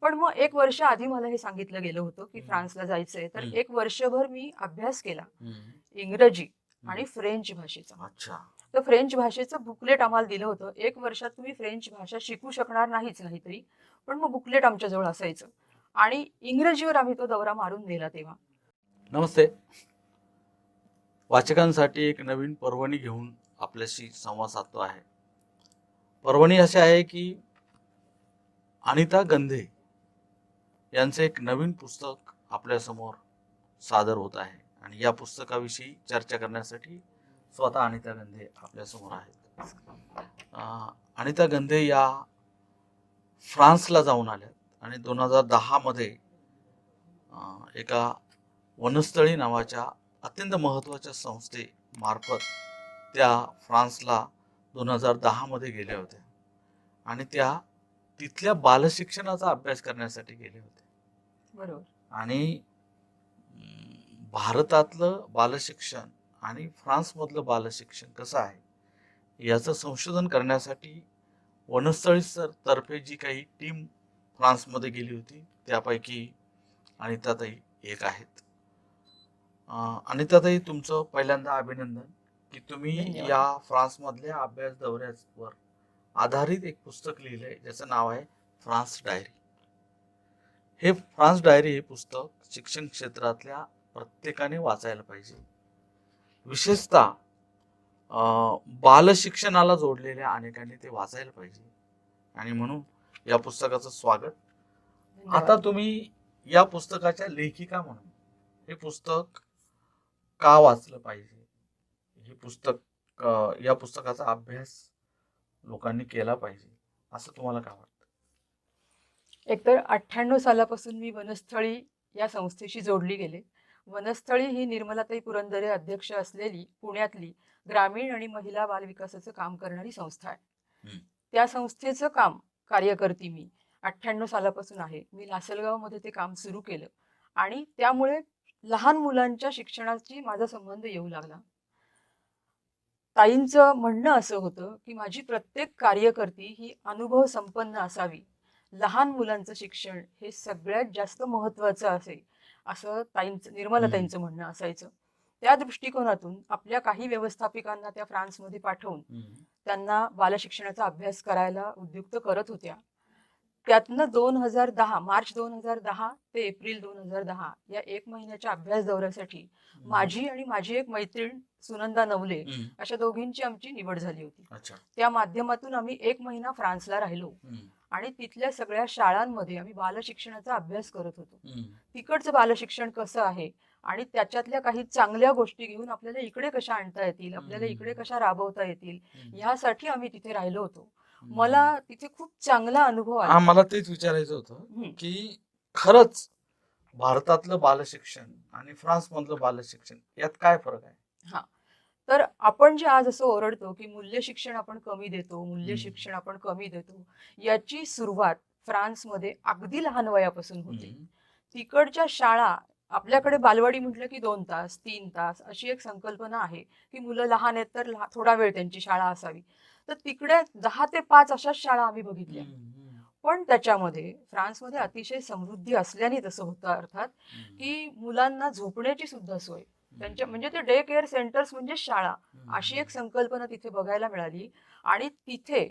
पण मग एक वर्ष आधी मला हे सांगितलं गेलं होतं की. फ्रान्सला जायचंय. तर. एक वर्षभर मी अभ्यास केला. इंग्रजी आणि फ्रेंच भाषेचा. अच्छा. तर फ्रेंच भाषेचं बुकलेट आम्हाला दिलं होतं. एक वर्षात तुम्ही फ्रेंच भाषा शिकू शकणार नाहीच नाहीतरी पण मग बुकलेट आमच्याजवळ असायचं. आणि इंग्रजीवर आम्ही तो दौरा मारून दिला तेव्हा. नमस्ते. वाचकांसाठी एक नवीन पर्वणी घेऊन आपल्याशी संवाद साधतो आहे. पर्वणी अशी आहे की अनिता गंधे यांचं एक नवीन पुस्तक आपल्यासमोर सादर होत आहे. आणि या पुस्तकाविषयी चर्चा करण्यासाठी स्वतः अनिता गंधे आपल्यासमोर आहेत. अनिता गंधे या फ्रान्सला जाऊन आल्या आणि दोन हजार दहामध्ये एका वनस्थळी नावाच्या अत्यंत महत्त्वाच्या संस्थेमार्फत त्या फ्रान्सला दोन हजार दहामध्ये गेल्या होत्या. आणि त्या तिथल्या बालशिक्षणाचा अभ्यास करण्यासाठी गेले होते. बरोबर. आणि भारतातलं बालशिक्षण आणि फ्रान्समधलं बालशिक्षण कसं आहे याचं संशोधन करण्यासाठी वनस्थळी सर तर्फे जी काही टीम फ्रान्समध्ये गेली होती त्यापैकी अनिताताई एक आहेत. अनिताताई तुमचं पहिल्यांदा अभिनंदन की तुम्ही. या फ्रान्समधल्या अभ्यास दौऱ्यावर आधारित एक पुस्तक लिहिलंय ज्याचं नाव आहे फ्रान्स डायरी. हे फ्रान्स डायरी हे पुस्तक शिक्षण क्षेत्रातल्या प्रत्येकाने वाचायला पाहिजे. विशेषतः बालशिक्षणाला जोडलेल्या अनेकांनी ते वाचायला पाहिजे. आणि म्हणून या पुस्तकाचं स्वागत. आता तुम्ही या पुस्तकाच्या लेखिका म्हणून हे पुस्तक का वाचलं पाहिजे? हे पुस्तक या पुस्तकाचा अभ्यास लोकांनी केला पाहिजे. असं तुम्हाला काय वाटतं? एकतर अठ्ठ्याण्णव सालापासून मी वनस्थळी या संस्थेशी जोडली गेले. वनस्थळी ही निर्मलाताई पुरंदरे अध्यक्ष असलेली पुण्यातली ग्रामीण आणि महिला बाल विकासाचं काम करणारी संस्था आहे. त्या संस्थेचं काम कार्यकर्ती मी अठ्ठ्याण्णव सालापासून आहे. मी लासलगावमध्ये ते काम सुरू केलं आणि त्यामुळे लहान मुलांच्या शिक्षणाची माझा संबंध येऊ लागला. ताईंचं म्हणणं असं होतं की माझी प्रत्येक कार्यकर्ती ही अनुभव संपन्न असावी. लहान मुलांचं शिक्षण हे सगळ्यात जास्त महत्वाचं असेल असं ताईंचं निर्मलाताईंचं म्हणणं असायचं. त्या दृष्टिकोनातून आपल्या काही व्यवस्थापिकांना त्या फ्रान्समध्ये पाठवून त्यांना बालशिक्षणाचा अभ्यास करायला उद्युक्त करत होत्या. त्यातनं दोन हजार दहा मार्च दोन हजार दहा ते एप्रिल दोन हजार दहा या एक महिन्याच्या अभ्यास दौऱ्यासाठी माझी आणि माझी एक मैत्रीण सुनंदा नवले. अशा दोघींची आमची निवड झाली होती त्या माध्यमातून आम्ही एक महिना फ्रान्सला राहिलो. आणि तिथल्या सगळ्या शाळांमध्ये आम्ही बालशिक्षणाचा अभ्यास करत होतो. तिकडचं बालशिक्षण कसं आहे आणि त्याच्यातल्या काही चांगल्या गोष्टी घेऊन आपल्याला इकडे कशा आणता येतील आपल्याला. इकडे कशा राबवता येतील. ह्यासाठी आम्ही तिथे राहिलो होतो. मला तिथे खूप चांगला अनुभव हा आला मला तेच विचारायचं होतं हम्म. की खरंच भारतातलं बालशिक्षण आणि फ्रान्स मधलं बालशिक्षण यात काय फरक आहे तर आपण जे आज असं ओरडतो की मूल्य शिक्षण आपण कमी देतो मूल्य हम्म. शिक्षण आपण कमी देतो याची सुरुवात फ्रान्समध्ये अगदी लहान वयापासून होते. तिकडच्या शाळा आपल्याकडे बालवाडी म्हटलं की दोन तास तीन तास अशी एक संकल्पना आहे की मुलं लहान आहेत तर थोडा वेळ त्यांची शाळा असावी तर तिकडे दहा ते पाच अशाच शाळा आम्ही बघितल्या. पण त्याच्यामध्ये फ्रान्समध्ये अतिशय समृद्धी असल्याने तसं होतं अर्थात. की मुलांना झोपण्याची सुद्धा सोय त्यांच्या. म्हणजे ते डे केअर सेंटर्स म्हणजे शाळा. अशी एक संकल्पना तिथे बघायला मिळाली आणि तिथे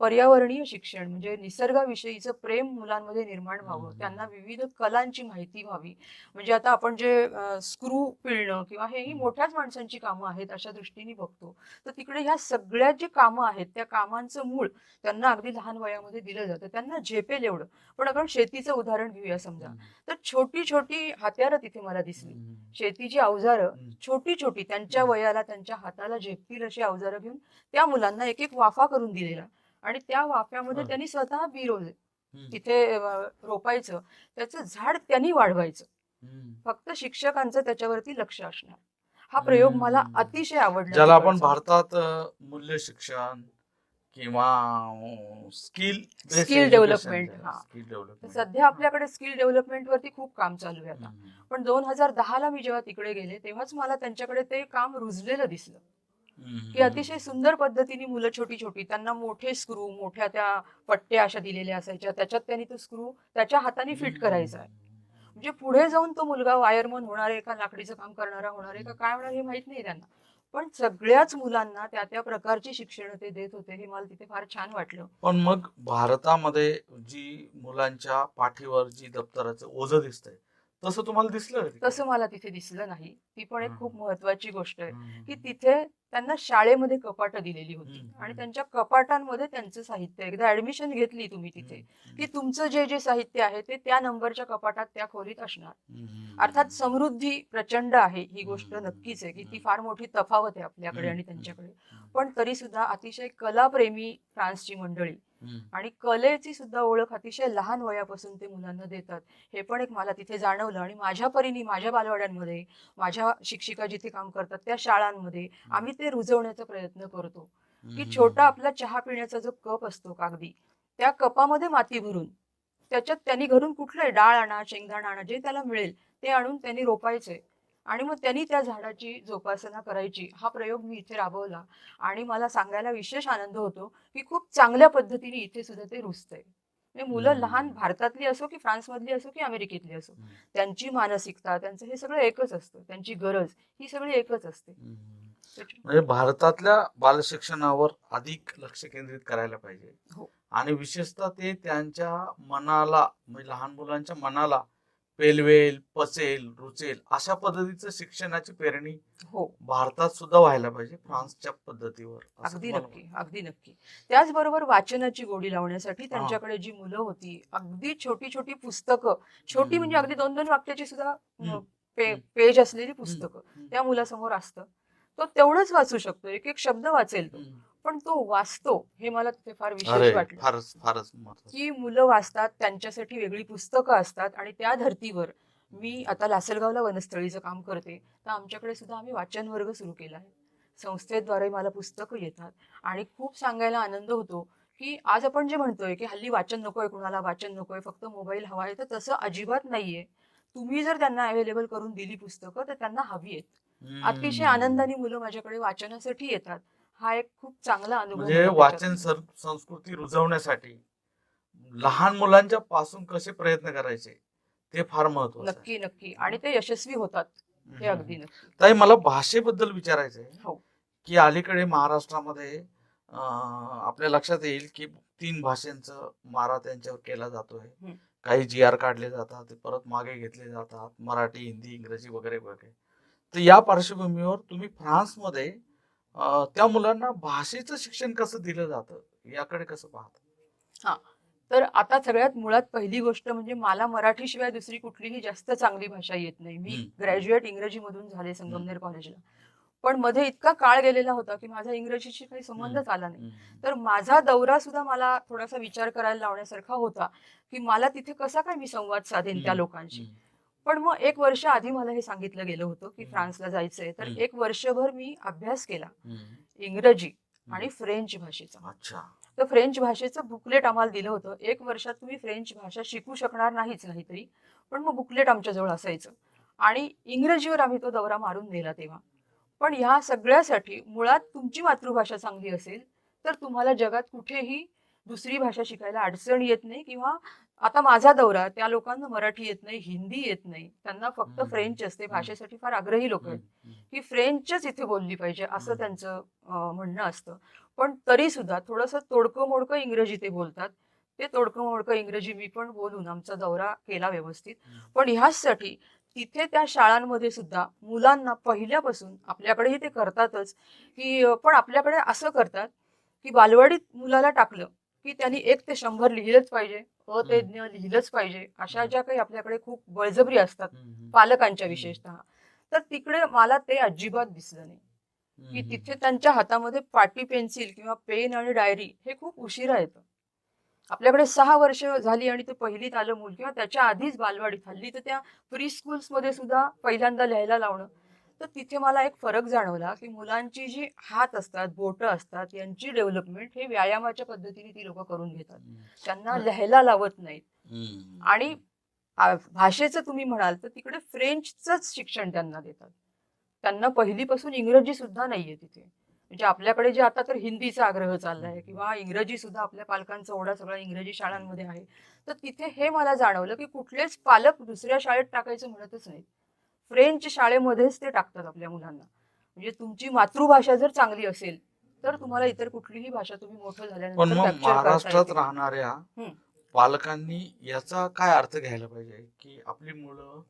पर्यावरणीय शिक्षण म्हणजे निसर्गाविषयीचं प्रेम मुलांमध्ये निर्माण व्हावं. त्यांना विविध कलांची माहिती व्हावी म्हणजे आता आपण जे स्क्रू पिळणं किंवा हे ही. मोठ्याच माणसांची कामं आहेत अशा दृष्टीने बघतो तर तिकडे ह्या सगळ्या जी कामं आहेत त्या कामांचं मूळ त्यांना अगदी लहान वयामध्ये दिलं जातं त्यांना झेपेल एवढं पण आपण शेतीचं उदाहरण घेऊया समजा. तर छोटी छोटी हत्यारं तिथे मला दिसली. शेतीची अवजारं. छोटी छोटी त्यांच्या. वयाला त्यांच्या हाताला झेपतील अशी अवजारं घेऊन त्या मुलांना एक एक वाफा करून दिलेला आणि त्या वाफ्यामध्ये हा. त्यांनी स्वतः बी रोज हम्म. तिथे रोपायचं त्याचं झाड त्यांनी वाढवायचं. फक्त शिक्षकांचं त्याच्यावरती लक्ष असणार हा प्रयोग मला. अतिशय आवडला ज्याला आपण. भारतात मूल्य शिक्षण किंवा स्किल हा. स्किल डेव्हलपमेंट सध्या आपल्याकडे स्किल डेव्हलपमेंट वरती खूप काम चालू आहे आता पण दोन हजार दहाला मी जेव्हा तिकडे गेले तेव्हाच मला त्यांच्याकडे ते काम रुजलेलं दिसलं की अतिशय सुंदर पद्धतीने मुलं छोटी छोटी त्यांना मोठे स्क्रू मोठ्या त्या पट्ट्या अशा दिलेल्या असायच्या. त्याच्यात त्यांनी तो स्क्रू त्याच्या हाताने फिट करायचा. आहे म्हणजे पुढे जाऊन तो मुलगा वायरमन होणार आहे का लाकडीचं काम करणारा होणार आहे का काय होणार हे माहीत नाही त्यांना. पण सगळ्याच मुलांना त्या त्या प्रकारची शिक्षण ते देत होते. हे मला तिथे फार छान वाटलं. पण मग भारतामध्ये जी मुलांच्या पाठीवर जी दप्तराचं ओझं दिसतंय तसं तुम्हाला दिसलं? तसं मला तिथे दिसलं नाही. ती पण एक खूप. महत्वाची गोष्ट आहे. की तिथे त्यांना शाळेमध्ये कपाटं दिलेली होती. आणि त्यांच्या कपाटांमध्ये त्यांचं साहित्य एकदा ऍडमिशन घेतली तुम्ही तिथे. की तुमचं जे जे साहित्य आहे ते त्या नंबरच्या कपाटात त्या खोलीत असणार. अर्थात समृद्धी प्रचंड आहे ही गोष्ट. नक्कीच आहे की ती. फार मोठी तफावत आहे आपल्याकडे आणि. त्यांच्याकडे. पण तरी सुद्धा अतिशय कलाप्रेमी फ्रान्सची मंडळी. आणि कलेची सुद्धा ओळख अतिशय लहान वयापासून ते मुलांना देतात. हे पण एक मला तिथे जाणवलं आणि माझ्या परीने माझ्या बालवाड्यांमध्ये माझ्या शिक्षिका जिथे काम करतात त्या शाळांमध्ये आम्ही ते रुजवण्याचा प्रयत्न करतो. की. छोटा आपला चहा पिण्याचा जो कप असतो कागदी त्या कपामध्ये माती भरून त्याच्यात त्यांनी घरून कुठलंही डाळ आणा शेंगदाणा आणा जे त्याला मिळेल ते आणून त्यांनी रोपायचे आणि मग त्यांनी त्या झाडाची जोपासना करायची. हा प्रयोग मी इथे राबवला. आणि मला सांगायला विशेष आनंद होतो की खूप चांगल्या पद्धतीने इथे सुद्धा ते रुजतंय. म्हणजे मुलं. लहान भारतातली असो की फ्रान्समधली असो की अमेरिकेतली असो. त्यांची मानसिकता त्यांचं हे सगळं एकच असतं. त्यांची गरज ही सगळी एकच असते. म्हणजे भारतातल्या बालशिक्षणावर अधिक लक्ष केंद्रित करायला पाहिजे. हो. आणि विशेषतः ते त्यांच्या मनाला म्हणजे लहान मुलांच्या मनाला पेलवेल पचेल रुचेल अशा पद्धतीचं शिक्षणाची पेरणी हो भारतात सुद्धा व्हायला पाहिजे फ्रान्सच्या पद्धतीवर अगदी नक्की अगदी नक्की त्याचबरोबर वाचनाची गोडी लावण्यासाठी त्यांच्याकडे जी मुलं होती अगदी छोटी छोटी पुस्तकं छोटी म्हणजे. अगदी दोन दोन वाक्याची सुद्धा पे-. पेज असलेली पुस्तकं. त्या मुलासमोर असतं तो तेवढंच वाचू शकतो एक एक शब्द वाचेल तो. पण तो वाचतो हे मला तिथे फार विशेष वाटलं. फारच की मुलं वाचतात त्यांच्यासाठी वेगळी पुस्तकं असतात आणि त्या धर्तीवर मी आता लासलगावला वनस्थळीचं काम करते तर आमच्याकडे सुद्धा आम्ही वाचन वर्ग सुरू केला आहे. संस्थेद्वारे मला पुस्तकं येतात आणि खूप सांगायला आनंद होतो की आज आपण जे म्हणतोय की हल्ली वाचन नकोय कुणाला वाचन नकोय फक्त मोबाईल हवा आहे तर तसं अजिबात नाहीये. तुम्ही जर त्यांना अवेलेबल करून दिली पुस्तकं तर त्यांना हवी आहेत. अतिशय. आनंदाने मुलं माझ्याकडे वाचनासाठी येतात. हा एक खूप चांगला अनुभव म्हणजे वाचन संस्कृती रुजवण्यासाठी लहान मुलांच्या पासून कसे प्रयत्न करायचे ते फार महत्वाचं आहे. नक्की नक्की. आणि ते यशस्वी होतात. हे. अगदी नक्की. ताई मला भाषेबद्दल विचारायचं आहे हो. की अलीकडे महाराष्ट्रामध्ये आपल्या लक्षात येईल की तीन भाषांचं मारा त्यांच्यावर केला जातोय. काही जी आर काढले जातात ते परत मागे घेतले जातात मराठी हिंदी इंग्रजी वगैरे वगैरे. तर या पार्श्वभूमीवर तुम्ही फ्रान्समध्ये त्या मुलांना भाषेचं शिक्षण कसं दिलं जातं याकडे कसं पाहता? तर आता सगळ्यात मुळात पहिली गोष्ट म्हणजे मला मराठीशिवाय दुसरी कुठलीही जास्त चांगली भाषा येत नाही. मी. ग्रॅज्युएट इंग्रजीमधून झाले संगमनेर कॉलेजला. पण मध्ये इतका काळ गेलेला होता की माझा इंग्रजीशी काही संबंधच आला नाही. तर माझा दौरा सुद्धा मला थोडासा विचार करायला लावण्यासारखा होता की मला तिथे कसा काय मी संवाद साधेन त्या. लोकांशी? पण मग एक वर्ष आधी मला हे सांगितलं गेलं होतं की. फ्रान्सला जायचंय. तर. एक वर्षभर मी अभ्यास केला. इंग्रजी आणि फ्रेंच भाषेचा. तर फ्रेंच भाषेचं बुकलेट आम्हाला दिलं होतं. एक वर्षात तुम्ही फ्रेंच भाषा शिकू शकणार नाहीच नाही तरी पण मग बुकलेट आमच्याजवळ असायचं. आणि इंग्रजीवर आम्ही तो दौरा मारून नेला तेव्हा. पण ह्या सगळ्यासाठी मुळात तुमची मातृभाषा चांगली असेल तर तुम्हाला जगात कुठेही दुसरी भाषा शिकायला अडचण येत नाही किंवा आता माझा दौरा त्या लोकांना मराठी येत नाही हिंदी येत नाही त्यांना फक्त. फ्रेंच असते भाषेसाठी फार आग्रही लोक आहेत. की फ्रेंचच इथे बोलली पाहिजे असं. त्यांचं म्हणणं असतं पण तरी सुद्धा थोडंसं तोडकं मोडकं इंग्रजी ते बोलतात ते तोडकं मोडकं इंग्रजी मी पण बोलून आमचा दौरा केला व्यवस्थित. पण ह्याचसाठी तिथे त्या शाळांमध्ये सुद्धा मुलांना पहिल्यापासून आपल्याकडेही ते करतातच की पण आपल्याकडे असं करतात की बालवाडीत मुलाला टाकलं की त्यांनी एक ते शंभर लिहिलंच पाहिजे अ ते ज्ञ लिहिलंच पाहिजे. अशा ज्या काही आपल्याकडे खूप बळजबरी असतात. पालकांच्या विशेषतः तर तिकडे मला ते अजिबात दिसलं नाही. की. तिथे त्यांच्या हातामध्ये पाटी पेन्सिल किंवा पेन आणि डायरी हे खूप उशिरा येतं. आपल्याकडे सहा वर्ष झाली आणि ते पहिलीत आलं मूल किंवा त्याच्या आधीच बालवाडीत हल्ली तर त्या प्री मध्ये सुद्धा पहिल्यांदा लिहायला लावणं तर तिथे मला एक फरक जाणवला की मुलांची जी हात असतात बोटं असतात यांची डेव्हलपमेंट हे व्यायामाच्या पद्धतीने ती लोक करून घेतात. त्यांना लिहायला लावत नाहीत. आणि भाषेचं तुम्ही म्हणाल तर तिकडे फ्रेंचच शिक्षण त्यांना देतात. त्यांना पहिलीपासून इंग्रजी सुद्धा नाहीये तिथे. म्हणजे आपल्याकडे जे आता तर हिंदीचा आग्रह चाललाय किंवा इंग्रजी सुद्धा आपल्या पालकांचा ओढा सगळा इंग्रजी शाळांमध्ये आहे. तर तिथे हे मला जाणवलं की कुठलेच पालक दुसऱ्या शाळेत टाकायचं म्हणतच नाहीत. फ्रेंच शाळेमध्येच ते टाकतात आपल्या मुलांना म्हणजे तुमची मातृभाषा जर चांगली असेल तर तुम्हाला इतर कुठलीही भाषा तुम्ही मोठं झाल्यानंतर महाराष्ट्रात. राहणाऱ्या. पालकांनी याचा काय अर्थ घ्यायला पाहिजे की आपली मुलं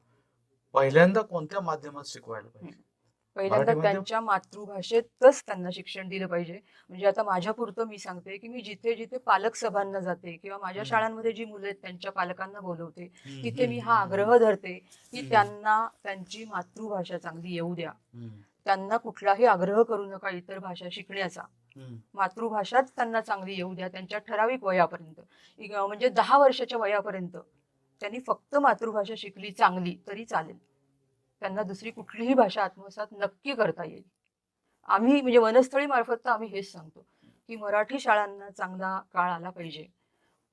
पहिल्यांदा कोणत्या माध्यमात शिकवायला पाहिजे पहिल्यांदा? त्यांच्या मातृभाषेतच त्यांना शिक्षण दिलं पाहिजे. म्हणजे आता माझ्या पुरतं मी सांगते की मी जिथे जिथे पालक सभांना जाते किंवा माझ्या. शाळांमध्ये जी मुलं आहेत त्यांच्या पालकांना बोलवते तिथे मी हा आग्रह धरते की. त्यांना त्यांची मातृभाषा चांगली येऊ द्या. त्यांना कुठलाही आग्रह करू नका इतर भाषा शिकण्याचा. मातृभाषाच त्यांना चांगली येऊ द्या त्यांच्या ठराविक वयापर्यंत. म्हणजे दहा वर्षाच्या वयापर्यंत त्यांनी फक्त मातृभाषा शिकली चांगली तरी चालेल. त्यांना दुसरी कुठलीही भाषा आत्मसात नक्की करता येईल आम्ही म्हणजे वनस्थळी मार्फत तर आम्ही हेच सांगतो की मराठी शाळांना चांगला काळ आला पाहिजे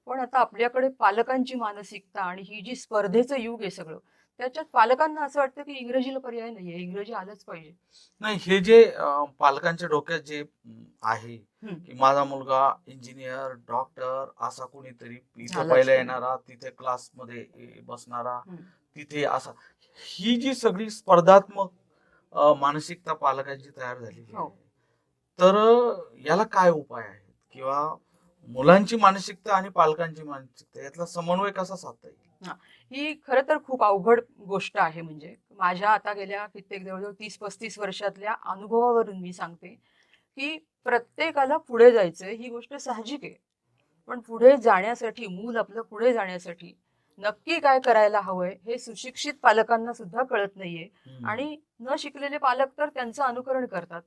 पण आता आपल्याकडे पालकांची मानसिकता आणि ही जी स्पर्धेचं युग आहे सगळं त्याच्यात पालकांना असं वाटतं की इंग्रजीला पर्याय नाहीये इंग्रजी आलंच पाहिजे नाही हे जे पालकांच्या डोक्यात जे आहे. की माझा मुलगा इंजिनियर डॉक्टर असा कोणीतरी इथे पहिला. येणारा तिथे क्लासमध्ये बसणारा. तिथे असा ही जी सगळी स्पर्धात्मक मानसिकता पालकांची तयार झालेली हो. आहे तर याला काय उपाय आहेत? किंवा मुलांची मानसिकता आणि पालकांची मानसिकता यातला समन्वय कसा साधता येईल? ही खरं तर खूप अवघड गोष्ट आहे म्हणजे माझ्या आता गेल्या कित्येक जवळजवळ तीस पस्तीस वर्षातल्या अनुभवावरून मी सांगते की प्रत्येकाला पुढे जायचंय ही गोष्ट साहजिक आहे. पण पुढे जाण्यासाठी मूल आपलं पुढे जाण्यासाठी नक्की काय करायला हवंय हे सुशिक्षित पालकांना सुद्धा कळत नाहीये. आणि न शिकलेले पालक तर त्यांचं अनुकरण करतात.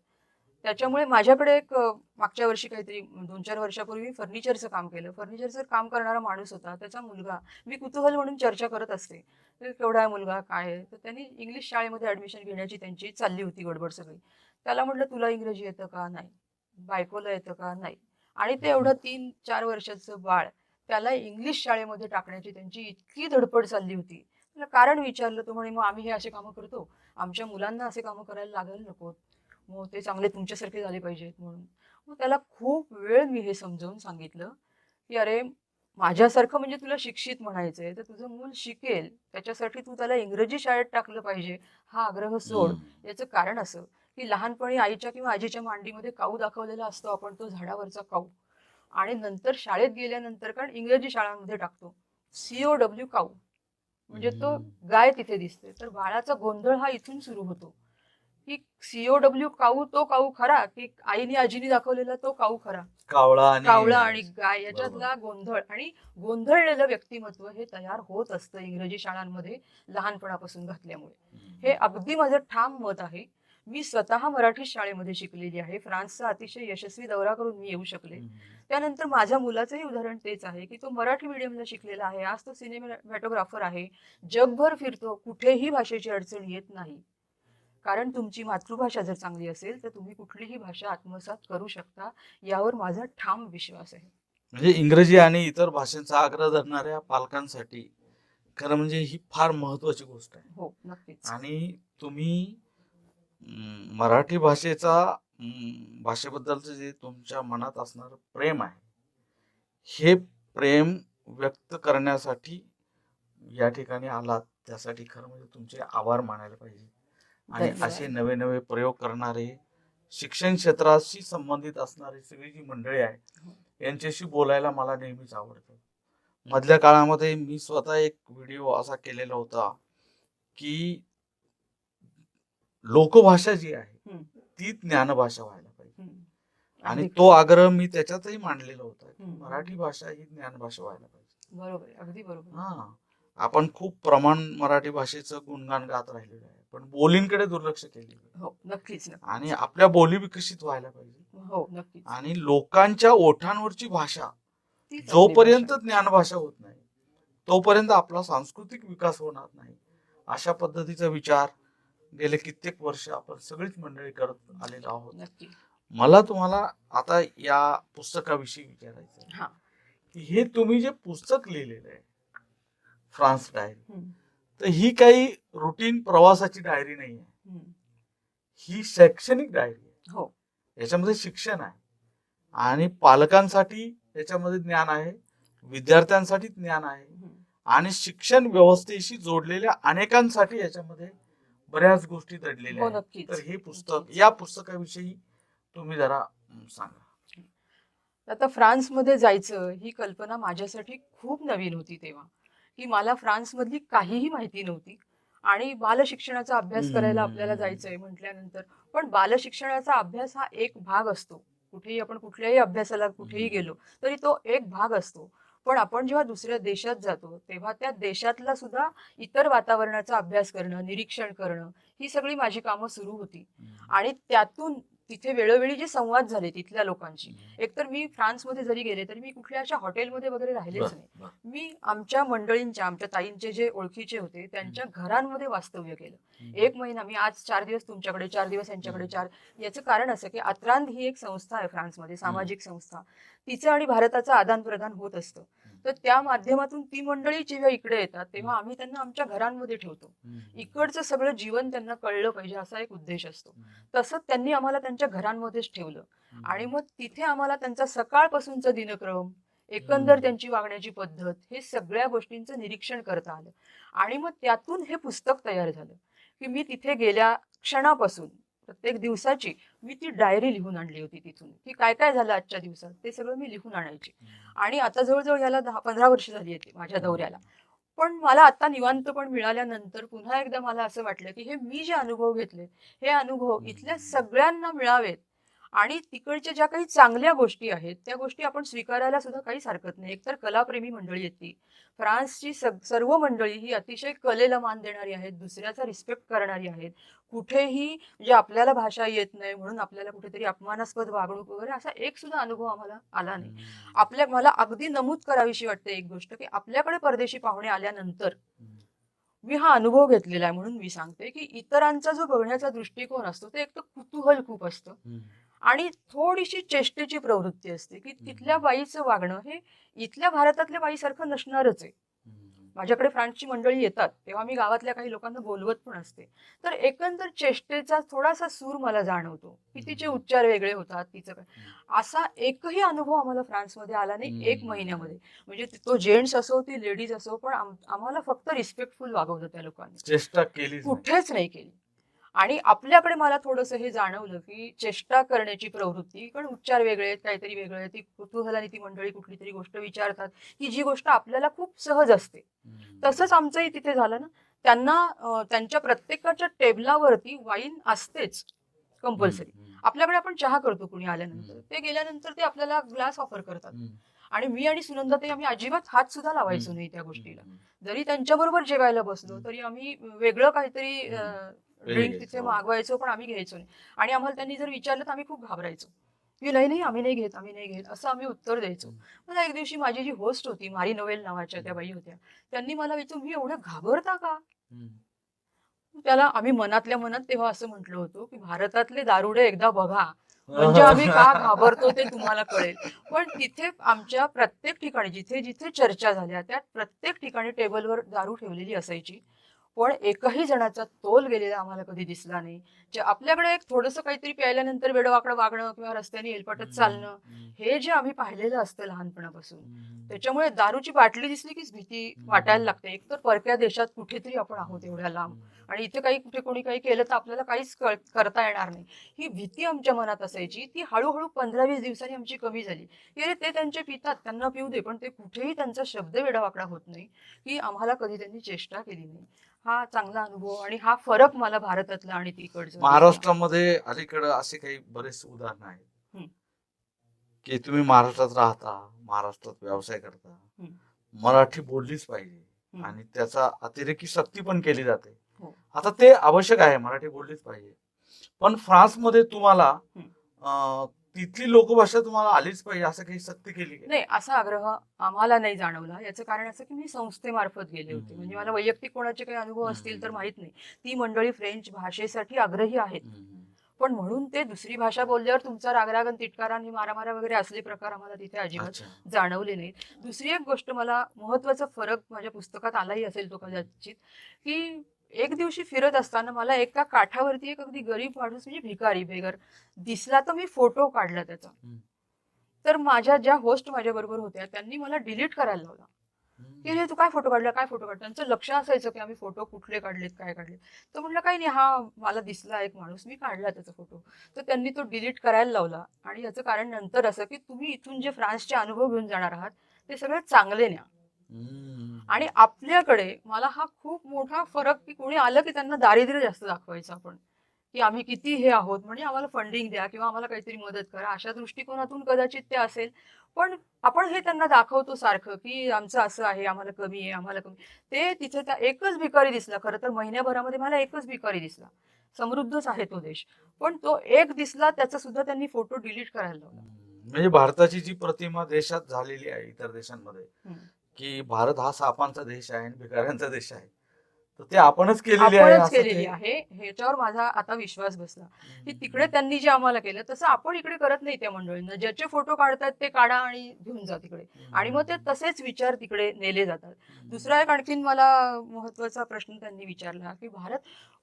त्याच्यामुळे माझ्याकडे एक मागच्या वर्षी काहीतरी दोन चार वर्षापूर्वी फर्निचरचं काम केलं. फर्निचरचं काम करणारा माणूस होता. त्याचा मुलगा मी कुतूहल म्हणून चर्चा करत असते. केवढा आहे मुलगा? काय आहे? तर त्यांनी इंग्लिश शाळेमध्ये ऍडमिशन घेण्याची त्यांची चालली होती गडबड सगळी. त्याला म्हटलं तुला इंग्रजी येतं का? नाही. बायकोला येतं का? नाही. आणि ते एवढं तीन चार वर्षाचं बाळ त्याला इंग्लिश शाळेमध्ये टाकण्याची त्यांची इतकी धडपड चालली होती. त्याला कारण विचारलं तो म्हणे मग आम्ही हे असे कामं करतो. आमच्या मुलांना असे कामं करायला लागायला नको. मग ते चांगले तुमच्यासारखे झाले पाहिजेत म्हणून. मग त्याला खूप वेळ मी हे समजावून सांगितलं की अरे माझ्यासारखं म्हणजे तुला शिक्षित म्हणायचंय तर तुझं मूल शिकेल. त्याच्यासाठी तू त्याला इंग्रजी शाळेत टाकलं पाहिजे. हा आग्रह सोड. याचं कारण असं की लहानपणी आईच्या किंवा आजीच्या मांडीमध्ये काऊ दाखवलेला असतो आपण तो झाडावरचा काऊ. आणि नंतर शाळेत गेल्यानंतर कारण इंग्रजी शाळांमध्ये टाकतो. C O W cow. म्हणजे तो. गाय तिथे दिसते. तर बाळाचा गोंधळ हा इथून सुरू होतो. की सीओ डब्ल्यू काऊ तो काऊ खरा की आईने आजीने दाखवलेला तो काऊ खरा. कावळा कावळा आणि गाय. याच्यातला गोंधळ. आणि गोंधळलेलं व्यक्तिमत्व हे तयार होत असतं इंग्रजी शाळांमध्ये लहानपणापासून घातल्यामुळे. हे अगदी माझं ठाम मत आहे. मी स्वतः मराठी शाळेमध्ये शिकलेली आहे. फ्रान्सचा अतिशय यशस्वी दौरा करून मी येऊ शकले. त्यानंतर माझ्या मुलाचंही उदाहरण तेच आहे की तो मराठी मीडियमला शिकलेला आहे. आज तो सिनेमॅटोग्राफर आहे. जगभर फिरतो. कुठेही भाषेची अडचण येत नाही. कारण तुमची मातृभाषा जर चांगली असेल तर तुम्ही कुठलीही भाषा आत्मसात करू शकता. यावर माझा ठाम विश्वास आहे. म्हणजे इंग्रजी आणि इतर भाषांचा आग्रह धरणाऱ्या पालकांसाठी खरं म्हणजे ही फार महत्वाची गोष्ट आहे. हो नक्कीच. आणि तुम्ही मराठी भाषेचा भाषेबद्दलचं जे तुमच्या मनात असणारं प्रेम आहे हे प्रेम व्यक्त करण्यासाठी या ठिकाणी आलात त्यासाठी खरं म्हणजे तुमचे आभार मानायला पाहिजे. आणि. असे नवे नवे प्रयोग करणारे शिक्षण क्षेत्राशी संबंधित असणारी सगळी जी मंडळी आहे यांच्याशी बोलायला मला नेहमीच आवडतं. मधल्या काळामध्ये मी स्वतः एक व्हिडिओ असा केलेला होता की लोकभाषा जी आहे. ती ज्ञानभाषा व्हायला पाहिजे. आणि तो आग्रह मी त्याच्यातही मांडलेला होता. मराठी भाषा ही ज्ञानभाषा व्हायला पाहिजे बरोबर अगदी बरोबर हा आपण खूप प्रमाण मराठी भाषेचं गुणगान गात राहिलेलं आहे पण बोलींकडे दुर्लक्ष केलेलं. हो नक्कीच नक्की. आणि आपल्या बोली विकसित व्हायला पाहिजे हो नक्कीच आणि लोकांच्या ओठांवरची भाषा जोपर्यंत भाषा. ज्ञानभाषा होत नाही तोपर्यंत आपला सांस्कृतिक विकास होणार नाही अशा पद्धतीचा विचार गेले कित्येक वर्ष आपण सगळीच मंडळी करत आलेलो आहोत. मला तुम्हाला आता या पुस्तकाविषयी विचारायचं आहे. हा. की हे तुम्ही जे पुस्तक लिहिलेलं आहे फ्रान्स डायरी. तर ही काही रुटीन प्रवासाची डायरी नाही आहे. ही शैक्षणिक डायरी आहे. हो. याच्यामध्ये शिक्षण आहे. आणि पालकांसाठी याच्यामध्ये ज्ञान आहे विद्यार्थ्यांसाठी ज्ञान आहे. आणि शिक्षण व्यवस्थेशी जोडलेल्या अनेकांसाठी याच्यामध्ये बऱ्याच गोष्टी दडलेल्या हो आहेत. नक्कीच. तर हे पुस्तक या पुस्तकाविषयी तुम्ही जरा अं, सांगा. आता फ्रान्समध्ये जायचं ही कल्पना माझ्यासाठी खूप नवीन होती तेव्हा. की मला फ्रान्समधली काहीही माहिती नव्हती. आणि बालशिक्षणाचा अभ्यास करायला आपल्याला. जायचंय म्हटल्यानंतर पण बालशिक्षणाचा अभ्यास हा एक भाग असतो. कुठेही आपण कुठल्याही अभ्यासाला कुठेही हम्म. गेलो तरी तो एक भाग असतो. पण आपण जेव्हा दुसऱ्या देशात जातो तेव्हा त्या देशातला सुद्धा इतर वातावरणाचा अभ्यास करणं निरीक्षण करणं ही सगळी माझी कामं सुरू होती. आणि त्यातून तिथे वेळोवेळी जे संवाद झाले तिथल्या लोकांशी एकतर मी फ्रान्समध्ये जरी गेले तरी मी कुठल्या अशा हॉटेलमध्ये वगैरे राहिलेच नाही. मी आमच्या मंडळींच्या आमच्या ताईंचे जे ओळखीचे होते त्यांच्या घरांमध्ये वास्तव्य केलं. एक महिना मी आज चार दिवस तुमच्याकडे चार दिवस यांच्याकडे चार याचं कारण असं की अत्रांत ही एक संस्था आहे फ्रान्समध्ये सामाजिक संस्था. तिचं आणि भारताचं आदान प्रदान होत असतं. तर त्या माध्यमातून ती मंडळी जेव्हा इकडे येतात तेव्हा आम्ही त्यांना आमच्या घरांमध्ये ठेवतो. इकडचं सगळं जीवन त्यांना कळलं पाहिजे असा एक उद्देश असतो. तसंच त्यांनी आम्हाला त्यांच्या घरांमध्येच ठेवलं. आणि मग तिथे आम्हाला त्यांचा सकाळपासूनचा दिनक्रम एकंदर. त्यांची वागण्याची पद्धत हे सगळ्या गोष्टींचं निरीक्षण करता आलं आणि मग त्यातून हे पुस्तक तयार झालं की मी तिथे गेल्या क्षणापासून प्रत्येक दिवसाची मी ती डायरी लिहून आणली होती तिथून. की काय काय झालं आजच्या दिवसात? ते सगळं मी लिहून आणायची. आणि आता जवळजवळ याला दहा पंधरा वर्ष झाली आहेत माझ्या दौऱ्याला. पण मला आता निवांत पण मिळाल्यानंतर पुन्हा एकदा मला असं वाटलं की हे मी जे अनुभव घेतले हे अनुभव इथल्या सगळ्यांना मिळावेत. आणि तिकडच्या ज्या काही चांगल्या गोष्टी आहेत त्या गोष्टी आपण स्वीकारायला सुद्धा काहीच हरकत नाही एकतर कलाप्रेमी मंडळी आहेत ती फ्रान्सची सर्व मंडळी ही अतिशय कलेला मान देणारी आहेत दुसऱ्याचा रिस्पेक्ट करणारी आहेत कुठेही जे आपल्याला भाषा येत नाही म्हणून आपल्याला कुठेतरी अपमानास्पद वागणूक वगैरे असा एक सुद्धा अनुभव आम्हाला आला नाही. आपल्या मला अगदी नमूद करावीशी वाटते एक गोष्ट की आपल्याकडे परदेशी पाहुणे आल्यानंतर. मी हा अनुभव घेतलेला आहे म्हणून मी सांगते की इतरांचा जो बघण्याचा दृष्टिकोन असतो ते एक तर कुतूहल खूप असतं. आणि थोडीशी चेष्टेची प्रवृत्ती असते की तिथल्या बाईचं वागणं हे इथल्या भारतातल्या बाईसारखं नसणारच आहे. माझ्याकडे फ्रान्सची मंडळी येतात तेव्हा मी गावातल्या काही लोकांना बोलवत पण असते. तर एकंदर चेष्टेचा थोडासा सूर मला जाणवतो की तिचे उच्चार वेगळे होतात तिचं काय. असा एकही अनुभव आम्हाला फ्रान्समध्ये आला नाही एक. महिन्यामध्ये. म्हणजे तो जेंट्स असो ती लेडीज असो पण आम- आम्हाला फक्त रिस्पेक्टफुल वागवलं त्या लोकांनी. चेष्टा केली कुठेच नाही केली. आणि आपल्याकडे मला थोडस हे जाणवलं की चेष्टा करण्याची प्रवृत्ती पण उच्चार वेगळे आहेत काहीतरी वेगळे आहेत. ती कुतूहलाने ती मंडळी कुठली तरी गोष्ट विचारतात. की जी गोष्ट आपल्याला खूप सहज असते. तसंच आमचंही तिथे झालं ना. त्यांना त्यांच्या प्रत्येकाच्या टेबलावरती वाईन असतेच कंपल्सरी. आपल्याकडे आपण चहा करतो कुणी आल्यानंतर. ते गेल्यानंतर ते आपल्याला ग्लास ऑफर करतात. आणि मी आणि सुनंदा ते आम्ही अजिबात हात सुद्धा लावायचो नाही त्या गोष्टीला. जरी त्यांच्याबरोबर जेवायला बसलो. तरी आम्ही वेगळं काहीतरी ड्रिंक. तिथे मागवायचो पण आम्ही घ्यायचो नाही. आणि आम्हाला त्यांनी जर विचारलं तर आम्ही खूप घाबरायचो. की नाही नाही आम्ही नाही घेत आम्ही नाही घेत असं आम्ही उत्तर द्यायचो. मला एक दिवशी माझी जी होस्ट होती मारी नोवेल नावाच्या त्या बाई होत्या त्यांनी मला विचारून तुम्ही एवढं घाबरता का? त्याला आम्ही मनातल्या मनात तेव्हा असं म्हटलं होतं की भारतातले दारुडे एकदा बघा. म्हणजे आम्ही का घाबरतो ते तुम्हाला कळेल. पण तिथे आमच्या प्रत्येक ठिकाणी जिथे जिथे चर्चा झाल्या त्या प्रत्येक ठिकाणी टेबलवर दारू ठेवलेली असायची. पण एकही जणाचा तोल गेलेला आम्हाला कधी दिसला नाही. जे आपल्याकडे एक थोडंसं काहीतरी प्यायल्यानंतर वेडवाकडं वागणं किंवा रस्त्याने हेलपाटत चालणं हे जे आम्ही पाहिलेलं असतं लहानपणापासून त्याच्यामुळे दारूची बाटली दिसली कीच भीती वाटायला लागते. एकतर परक्या देशात कुठेतरी आपण आहोत एवढ्या लांब. आणि इथे काही कुठे कोणी काही केलं तर आपल्याला काहीच करता येणार नाही. ही भीती आमच्या मनात असायची. ती हळूहळू पंधरा वीस दिवसांनी आमची कमी झाली. की अरे ते त्यांचे पितात त्यांना पिऊ दे पण ते कुठेही त्यांचा शब्द वेडावाकडा होत नाही. की आम्हाला कधी त्यांनी चेष्टा केली नाही. हा चांगला अनुभव आणि हा फरक मला भारतातला आणि तिकडचा महाराष्ट्रामध्ये अलीकडे असे काही बरेच उदाहरण आहेत. की तुम्ही महाराष्ट्रात राहता महाराष्ट्रात व्यवसाय करता. मराठी बोललीच पाहिजे. आणि त्याचा अतिरेकी सक्ती पण केली जाते हो. आता ते आवश्यक आहे मराठी बोललीच पाहिजे पण फ्रान्समध्ये तुम्हाला तिथली लोकभाषा तुम्हाला आलीच पाहिजे असं काही सक्ती केली? नाही असा आग्रह आम्हाला नाही जाणवला याचं कारण असं की मी संस्थेमार्फत गेले होते. म्हणजे मला वैयक्तिक कोणाचे काही अनुभव असतील तर. माहीत नाही ती मंडळी फ्रेंच भाषेसाठी आग्रही आहेत. पण म्हणून ते दुसरी भाषा बोलल्यावर तुमचा रागराग आणि तिटकारा आणि मारामारा वगैरे असले प्रकार आम्हाला तिथे अजिबात. जाणवले नाहीत दुसरी एक गोष्ट मला महत्त्वाचा फरक माझ्या पुस्तकात आलाही असेल तो कदाचित की एक दिवशी फिरत असताना मला एका काठावरती एक अगदी गरीब माणूस म्हणजे भिकारी बेगर दिसला तर मी फोटो काढला त्याचा. तर माझ्या ज्या होस्ट माझ्या बरोबर होत्या त्यांनी मला डिलीट करायला लावला. की रे तू काय फोटो काढला काय फोटो काढला? त्यांचं लक्ष असायचं की आम्ही फोटो कुठले काढलेत काय काढलेत. तर म्हटलं काही नाही हा मला दिसला एक माणूस मी काढला त्याचा फोटो तर त्यांनी तो डिलीट करायला लावला. आणि याचं कारण नंतर असं की तुम्ही इथून जे फ्रान्सचे अनुभव घेऊन जाणार आहात ते सगळे चांगले न्या. आणि आपल्याकडे मला हा खूप मोठा फरक की कोणी आलं की त्यांना दारिद्र्य जास्त दाखवायचं आपण. की आम्ही किती हे आहोत म्हणजे आम्हाला फंडिंग द्या किंवा आम्हाला काहीतरी मदत करा. अशा दृष्टिकोनातून कदाचित ते असेल. पण आपण हे त्यांना दाखवतो सारखं की आमचं असं आहे आम्हाला कमी आहे आम्हाला कमी ते तिथे त्या एकच भिकारी दिसला. खरं तर महिन्याभरामध्ये मला एकच भिकारी दिसला. समृद्धच आहे तो देश. पण तो एक दिसला त्याचा सुद्धा त्यांनी फोटो डिलीट करायला लावला. म्हणजे भारताची जी प्रतिमा देशात झालेली आहे इतर देशांमध्ये. की भारत हा सापांचा देश आहे आणि भिकाऱ्यांचा देश आहे. तर ते आपणच केलेली आहे आपणच असं केलेली ते- आहे. ह्याच्यावर माझा आता विश्वास बसला. की. तिकडे त्यांनी जे आम्हाला केलं तसं आपण इकडे करत नाही त्या मंडळींना. ज्याचे फोटो काढतात ते काढा आणि घेऊन जा तिकडे. आणि मग ते तसेच विचार तिकडे नेले जातात. दुसरा एक आणखीन मला महत्त्वाचा प्रश्न त्यांनी विचारला की भारत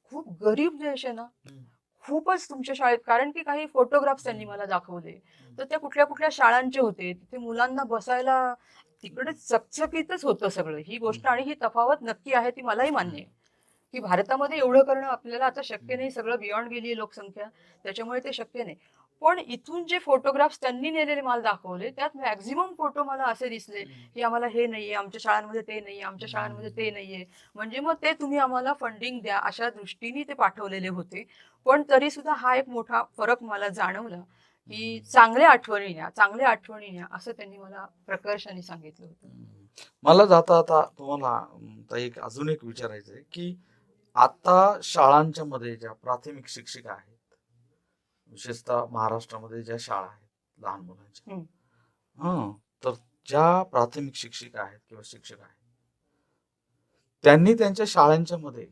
खूप गरीब देश आहे ना? हम्म. खूपच तुमच्या शाळेत. कारण की काही फोटोग्राफ्स त्यांनी मला दाखवले. तर त्या कुठल्या कुठल्या शाळांचे होते? तिथे मुलांना बसायला तिकडे चकचकीतच होतं सगळं. ही गोष्ट आणि ही तफावत नक्की आहे ती मलाही मान्य आहे. की भारतामध्ये एवढं करणं आपल्याला आता शक्य नाही. सगळं बियॉन्ड गेली आहे लोकसंख्या. त्याच्यामुळे ते शक्य नाही. पण इथून जे फोटोग्राफ्स त्यांनी नेलेले मला दाखवले त्यात मॅक्झिमम फोटो मला असे दिसले की आम्हाला हे नाहीये आमच्या शाळांमध्ये ते नाहीये आमच्या शाळांमध्ये ते नाहीये. म्हणजे मग ते तुम्ही आम्हाला फंडिंग द्या अशा दृष्टीने ते पाठवलेले होते. पण तरी सुद्धा हा एक मोठा फरक मला जाणवला. की चांगल्या आठवणी न्या चांगल्या आठवणी न्या असं त्यांनी मला प्रकर्षाने सांगितलं होतं. मला जाता आता तुम्हाला एक अजून एक विचारायचं आहे की आता शाळांच्या मध्ये ज्या प्राथमिक शिक्षिका आहेत विशेषतः महाराष्ट्रामध्ये ज्या शाळा आहेत लहान मुलांच्या. हं तर ज्या प्राथमिक शिक्षिका आहेत किंवा शिक्षक आहेत त्यांनी त्यांच्या शाळांच्या मध्ये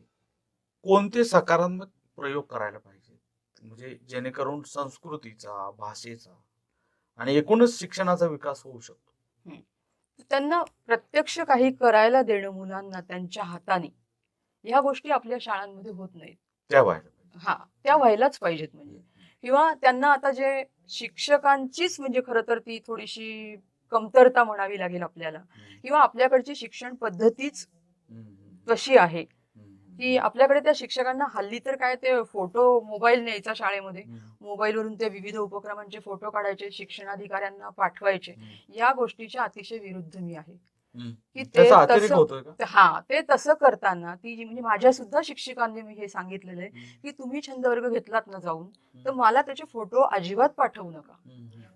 कोणते सकारात्मक प्रयोग करायला पाहिजे म्हणजे जेणेकरून संस्कृतीचा भाषेचा आणि एकूणच शिक्षणाचा विकास होऊ शकतो त्यांना प्रत्यक्ष काही करायला देणं मुलांना त्यांच्या हाताने ह्या गोष्टी आपल्या शाळांमध्ये होत नाहीत त्या व्हायला हा त्या व्हायलाच पाहिजेत म्हणजे किंवा त्यांना आता जे शिक्षकांचीच म्हणजे खरं तर ती थोडीशी कमतरता म्हणावी लागेल आपल्याला. किंवा आपल्याकडची शिक्षण पद्धतीच. तशी आहे. की आपल्याकडे त्या शिक्षकांना हल्ली तर काय ते फोटो मोबाईल न्यायचा शाळेमध्ये. मोबाईलवरून ते विविध उपक्रमांचे फोटो काढायचे शिक्षणाधिकाऱ्यांना पाठवायचे. या गोष्टीच्या अतिशय विरुद्ध मी आहे. की ते तसं- हा ते तसं करताना ती म्हणजे माझ्या सुद्धा शिक्षकांनी मी हे सांगितलेलं आहे. की तुम्ही छंद वर्ग घेतलात ना जाऊन तर. मला त्याचे फोटो अजिबात पाठवू नका.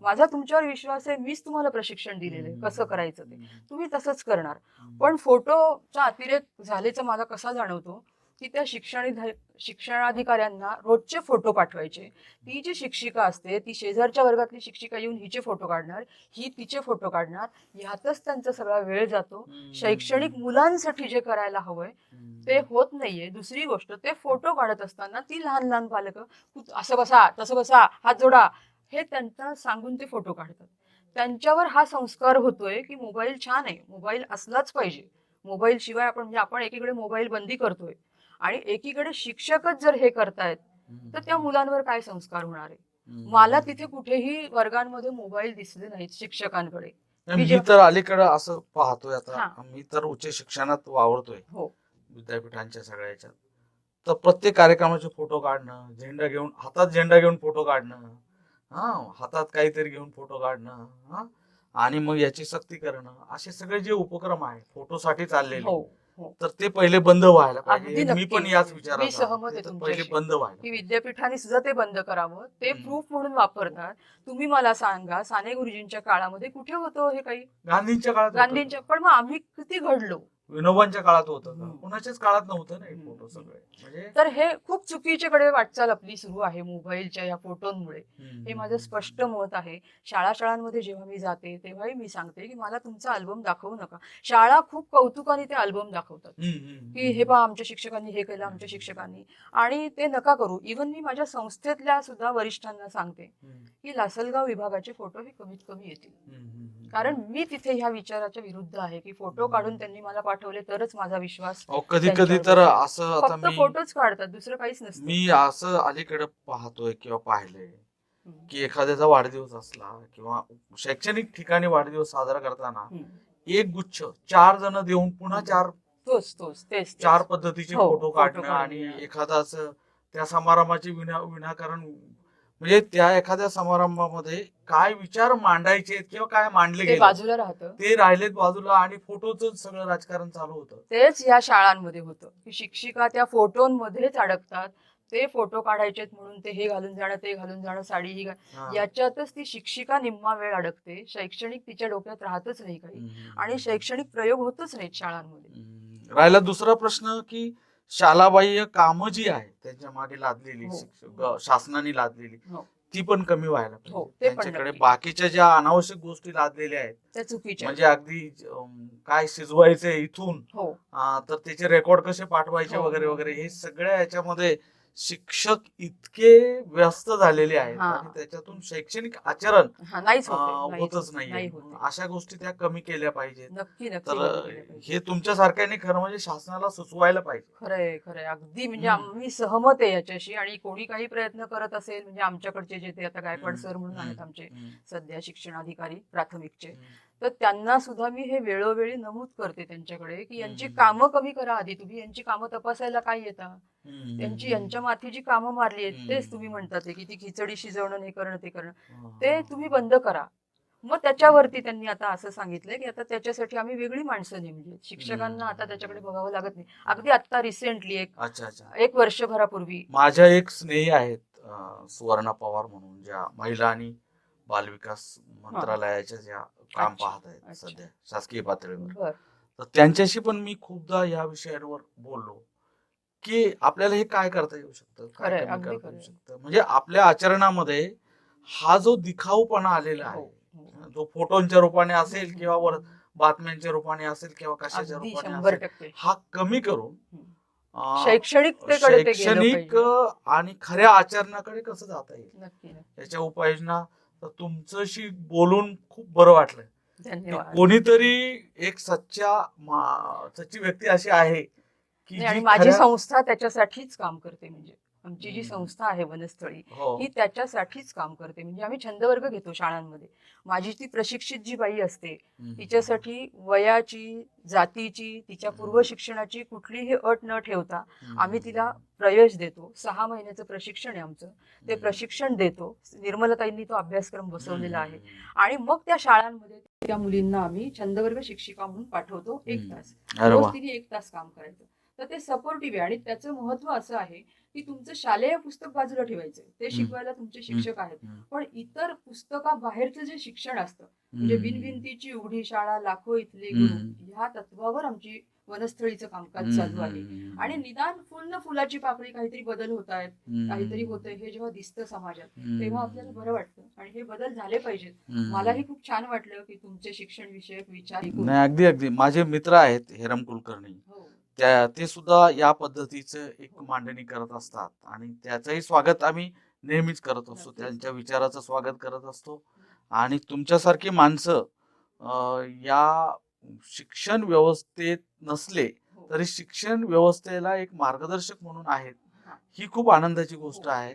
माझा तुमच्यावर विश्वास आहे मीच तुम्हाला प्रशिक्षण दिलेलं आहे कसं करायचं ते. तुम्ही तसंच करणार. पण फोटोचा अतिरेक झाल्याचा मला कसा जाणवतो की त्या शिक्षण शिक्षणाधिकाऱ्यांना रोजचे फोटो पाठवायचे. ती जी शिक्षिका असते ती शेजारच्या वर्गातली शिक्षिका येऊन हिचे फोटो काढणार ही तिचे फोटो काढणार ह्यातच त्यांचा सगळा वेळ जातो. शैक्षणिक मुलांसाठी जे करायला हवंय. ते होत नाहीये. दुसरी गोष्ट ते फोटो काढत असताना ती लहान लहान पालक असं बसा तसं बसा हात जोडा हे त्यांना सांगून ते फोटो काढतात. त्यांच्यावर हा संस्कार होतोय की मोबाईल छान आहे. मोबाईल असलाच पाहिजे. मोबाईल शिवाय आपण म्हणजे आपण एकीकडे मोबाईल बंदी करतोय. आणि एकीकडे शिक्षकच जर हे करतायत. तर त्या मुलांवर काय संस्कार होणार आहे. मला तिथे कुठेही वर्गांमध्ये मोबाईल दिसले नाहीत शिक्षकांकडे. मी तर अलीकडं असं पाहतोय आता. मी तर उच्च शिक्षणात वावरतोय. हो. विद्यापीठांच्या सगळ्या याच्यात. तर प्रत्येक कार्यक्रमाचे फोटो काढणं झेंडा घेऊन हातात झेंडा घेऊन फोटो काढणं हा हातात काहीतरी घेऊन फोटो काढणं हा आणि मग याची सक्ती करणं असे सगळे जे उपक्रम आहेत फोटोसाठी चाललेले हो. तर ते पहिले बंद व्हायला अगदी पाहिजे मी नक्की. पण याच मी सहमत आहे आहे. ते तर तुमच्याशी. पहिले बंद व्हायला की विद्यापीठाने सुद्धा ते बंद करावं ते हम्म. प्रूफ म्हणून वापरतात तुम्ही मला सांगा साने गुरुजींच्या काळामध्ये कुठे होतं हे काही गांधींच्या काळात होतं. गांधींच्या पण मग आम्ही किती घडलो विनोबांच्या काळात होतं. कुणाच्याच काळात नव्हतं ना हे. फोटो सगळे. म्हणजे तर हे खूप चुकीच्याकडे वाटचाल आपली सुरू आहे मोबाईलच्या या फोटोंमुळे. हे माझं स्पष्ट मत आहे. शाळा शाळांमध्ये जेव्हा मी जाते तेव्हाही मी सांगते की मला तुमचा अल्बम दाखवू नका. शाळा खूप कौतुकाने ते अल्बम दाखवतात. की हे पहा आमच्या शिक्षकांनी हे केलं आमच्या शिक्षकांनी. आणि ते नका करू. इव्हन मी माझ्या संस्थेतल्या सुद्धा वरिष्ठांना सांगते की लासलगाव विभागाचे फोटो हे कमीत कमी येतील. कारण मी तिथे ह्या विचाराच्या विरुद्ध आहे की फोटो काढून त्यांनी मला पाठवले तरच माझा विश्वास कधी कधी तर असं आता फक्त मी फोटोच काढतात दुसरं काहीच नसतं मी असं अलीकडे पाहतोय किंवा पाहिलंय हम्म. की एखाद्याचा वाढदिवस असला किंवा शैक्षणिक ठिकाणी वाढदिवस साजरा करताना हम्म. एक गुच्छ चार जण देऊन पुन्हा चार तोच तोच तेच तेच. चार पद्धतीचे हो, फोटो फोटो काढणं काढणं. आणि एखादा असं त्या समारंभाचे विना विनाकारण म्हणजे त्या एखाद्या समारंभामध्ये काय विचार मांडायचे आहेत किंवा काय मांडले ते गेले बाजूला राहतं. ते राहिलेत बाजूला आणि फोटोच सगळं राजकारण चालू होतं. तेच या शाळांमध्ये होतं. की शिक्षिका त्या फोटोंमध्येच अडकतात. ते फोटो काढायचे म्हणून ते हे घालून जाणं ते घालून जाणं साडी ही हा. याच्यातच ती शिक्षिका निम्मा वेळ अडकते. शैक्षणिक तिच्या डोक्यात राहतच नाही काही. हम्म. आणि शैक्षणिक प्रयोग होतच नाहीत शाळांमध्ये. हम्म. राहिला दुसरा प्रश्न की शालाबाह्य कामं जी आहे त्यांच्या मागे लादलेली हो. शिक्षक शासनाने लादलेली हो. ती पण कमी व्हायला हो, पाहिजे ते पण त्यांच्याकडे नक्की. बाकीच्या ज्या अनावश्यक गोष्टी लादलेल्या आहेत त्या चुकीच्या म्हणजे अगदी अम, काय शिजवायचे इथून हो अं, तर त्याचे रेकॉर्ड कसे पाठवायचे हो, वगैरे. वगैरे हे सगळ्या याच्यामध्ये शिक्षक इतके व्यस्त झालेले आहेत. आणि त्याच्यातून शैक्षणिक आचरण होतच नाही. अशा गोष्टी त्या कमी केल्या पाहिजेत नक्की नक्की तर. हे तुमच्या सारख्याने खरं म्हणजे शासनाला सुचवायला पाहिजे खरंय खरंय अगदी म्हणजे. आम्ही सहमत आहे याच्याशी आणि कोणी काही प्रयत्न करत असेल म्हणजे आमच्याकडचे जे ते आता गायकवाड. सर म्हणून आहेत. आमचे. सध्या शिक्षणाधिकारी प्राथमिकचे. तर त्यांना सुद्धा मी हे वेळोवेळी नमूद करते त्यांच्याकडे की यांची. कामं कमी करा आधी तुम्ही यांची कामं तपासायला काय येता. त्यांची यांच्या माथी जी कामं मारली आहेत. तेच तुम्ही म्हणतात की ती खिचडी शिजवणं हे करणं ते करणं. ते तुम्ही बंद करा मग त्याच्यावरती त्यांनी आता असं सांगितलंय की आता त्याच्यासाठी आम्ही वेगळी माणसं नेमली. शिक्षकांना. आता त्याच्याकडे बघावं लागत नाही अगदी आता रिसेंटली एक अच्छा अच्छा एक वर्षभरापूर्वी माझ्या एक स्नेही आहेत सुवर्णा पवार म्हणून ज्या महिला आणि बालविकास मंत्रालयाच्या ज्या काम पाहत आहेत. सध्या शासकीय पातळीवर तर त्यांच्याशी पण मी खूपदा या विषयावर बोललो की आपल्याला हे काय करता येऊ शकतं काय कमी करता येऊ. शकतं म्हणजे आपल्या आचरणामध्ये हा जो दिखाऊपणा आलेला हो, आहे हो. तो फोटोंच्या रूपाने असेल किंवा वर बातम्यांच्या रूपाने असेल किंवा कशाच्या रूपाने असेल हा कमी करून शैक्षणिक. अं, आणि खऱ्या आचरणाकडे कसं जाता येईल. याच्या उपाययोजना तर तुमच्याशी बोलून खूप बरं वाटलं कोणीतरी एक सच्चा सच्ची व्यक्ती अशी आहे की आणि माझी संस्था त्याच्यासाठीच काम करते म्हणजे आमची जी. संस्था आहे वनस्थळी हो. ही त्याच्यासाठीच काम करते म्हणजे आम्ही छंदवर्ग घेतो शाळांमध्ये माझी ती प्रशिक्षित जी बाई असते. तिच्यासाठी वयाची जातीची तिच्या पूर्व. शिक्षणाची कुठलीही अट न ठेवता. आम्ही तिला प्रवेश देतो सहा महिन्याचं प्रशिक्षण आहे आमचं ते. प्रशिक्षण देतो निर्मलताईंनी तो अभ्यासक्रम बसवलेला आहे. आणि मग त्या शाळांमध्ये त्या मुलींना आम्ही छंदवर्ग शिक्षिका म्हणून पाठवतो एक. तास तिने एक तास काम करायचं तर ते सपोर्टिव्ह आहे आणि त्याचं महत्त्व असं आहे की तुमचं शालेय पुस्तक बाजूला ठेवायचं ते शिकवायला तुमचे शिक्षक आहेत. पण इतर पुस्तकाबाहेरचं जे शिक्षण असतं म्हणजे. बिनभिंतीची उघडी शाळा लाखो इथले. गुरु ह्या तत्वावर आमची वनस्थळीचं कामकाज चालू आहे. आणि निदान फुल न फुलाची पाकळी काहीतरी बदल होत आहेत. काहीतरी होतंय हे जेव्हा दिसतं समाजात. तेव्हा आपल्याला बरं वाटतं आणि हे बदल झाले पाहिजेत. मलाही खूप छान वाटलं की तुमचे शिक्षण विषयक विचार अगदी अगदी माझे मित्र आहेत हेरम कुलकर्णी हो. त्या ते सुद्धा या पद्धतीचं एक मांडणी करत असतात आणि त्याचंही स्वागत आम्ही नेहमीच करत असतो. त्यांच्या विचाराचं स्वागत करत असतो आणि तुमच्यासारखी माणसं या शिक्षण व्यवस्थेत नसले हो. तरी शिक्षण व्यवस्थेला एक मार्गदर्शक म्हणून आहेत हा. खूप आनंदाची गोष्ट हो. आहे.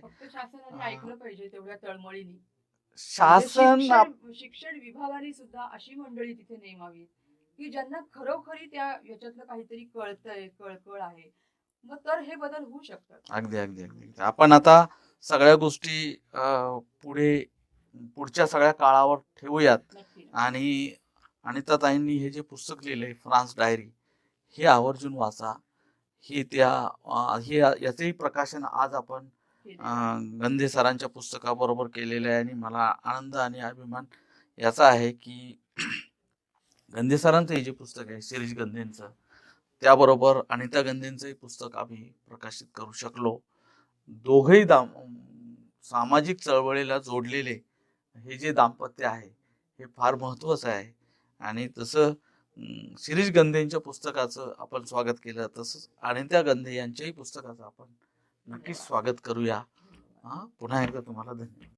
ऐकलं पाहिजे तेवढ्या तळमळीने शासन म्हणजे शिक्षण शिक्षण विभागाने सुद्धा अशी मंडळी तिथे नेमावी की ज्यांना खरोखरी त्या याच्यातलं काहीतरी कळतंय कळकळ आहे. मग तर हे बदल होऊ शकतात. अगदी अगदी अगदी आपण आता सगळ्या गोष्टी पुढे पुढच्या सगळ्या काळावर ठेवूयात. आणि अनिताताईंनी हे जे पुस्तक लिहिलंय फ्रान्स डायरी हे आवर्जून वाचा. हे त्या हे याचेही प्रकाशन आज आपण गंधे सरांच्या पुस्तकाबरोबर केलेलं आहे. आणि मला आनंद आणि अभिमान याचा आहे की गंधे सरांचं हे जे पुस्तक आहे शिरीष गंधेंचं त्याबरोबर अनिता गंधेंचंही पुस्तक आम्ही प्रकाशित करू शकलो. दोघंही दाम सामाजिक चळवळीला जोडलेले हे जे दाम्पत्य आहे हे फार महत्त्वाचं आहे. आणि तसं शिरीष गंधेंच्या पुस्तकाचं आपण स्वागत केलं तसंच अनिता गंधे यांच्याही पुस्तकाचं आपण नक्कीच स्वागत करूया. हां पुन्हा एकदा तुम्हाला धन्यवाद.